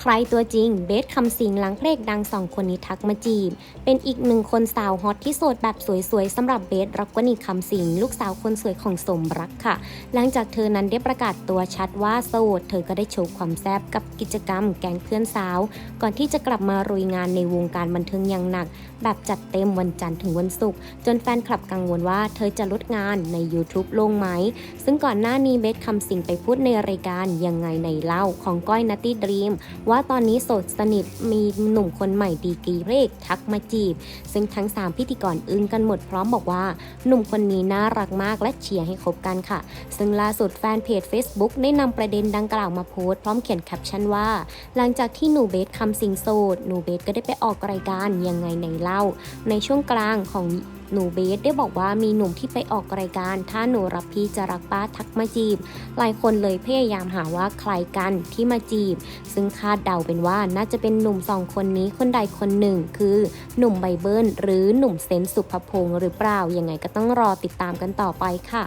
ใครตัวจริงเบสคำสิงหลังเพลงดังสองคนนี้ทักมาจีบ เป็นอีกหนึ่งคนสาวฮอตที่โสดแบบสวยๆสำหรับเบสรักวนีคำสิงลูกสาวคนสวยของสมรักค่ะ หลังจากเธอนั้นได้ประกาศตัวชัดว่าโสด เธอก็ได้โชว์ความแซ่บกับกิจกรรมแก๊งเพื่อนสาว ก่อนที่จะกลับมารุยงานในวงการบันเทิงอย่างหนัก แบบจัดเต็มวันจันทร์ถึงวันศุกร์จนแฟนคลับกังวลว่าเธอจะลดงานใน YouTube ลงไหม ซึ่งก่อนหน้านี้เบสคำสิงไปพูดในรายการยังไงในเล่าของก้อยนัตตี้ดรีมว่าว่าตอนนี้โสดสนิทมีหนุ่มคนใหม่ดีกรีเพลกทักมาจีบ ซึ่งทั้ง 3 พิธีกรอึ้งกันหมดพร้อมบอกว่า หนุ่มคนนี้น่ารักมากและเชียร์ให้คบกันค่ะ ซึ่งล่าสุดแฟนเพจ Facebook ได้นำประเด็นดังกล่าวมาโพสต์พร้อมเขียนแคปชั่นว่า หลังจากที่หนูเบสคำสิงโสดหนูเบสก็ได้ไปออกรายการยังไงในเล่า ในช่วงกลางของ หนูเบสได้บอกว่ามีหนุ่มที่ไปออกรายการ ถ้าหนูรับพี่จะรักป้าทักมาจีบ หลายคนเลยพยายามหาว่าใครกันที่มาจีบ ซึ่งคาดเดาเป็นว่าน่าจะเป็นหนุ่มสองคนนี้คนใดคนหนึ่ง คือหนุ่มไบเบิลหรือหนุ่มเซนต์สุภพงศ์หรือเปล่ายังไงก็ต้องรอติดตามกันต่อไปค่ะ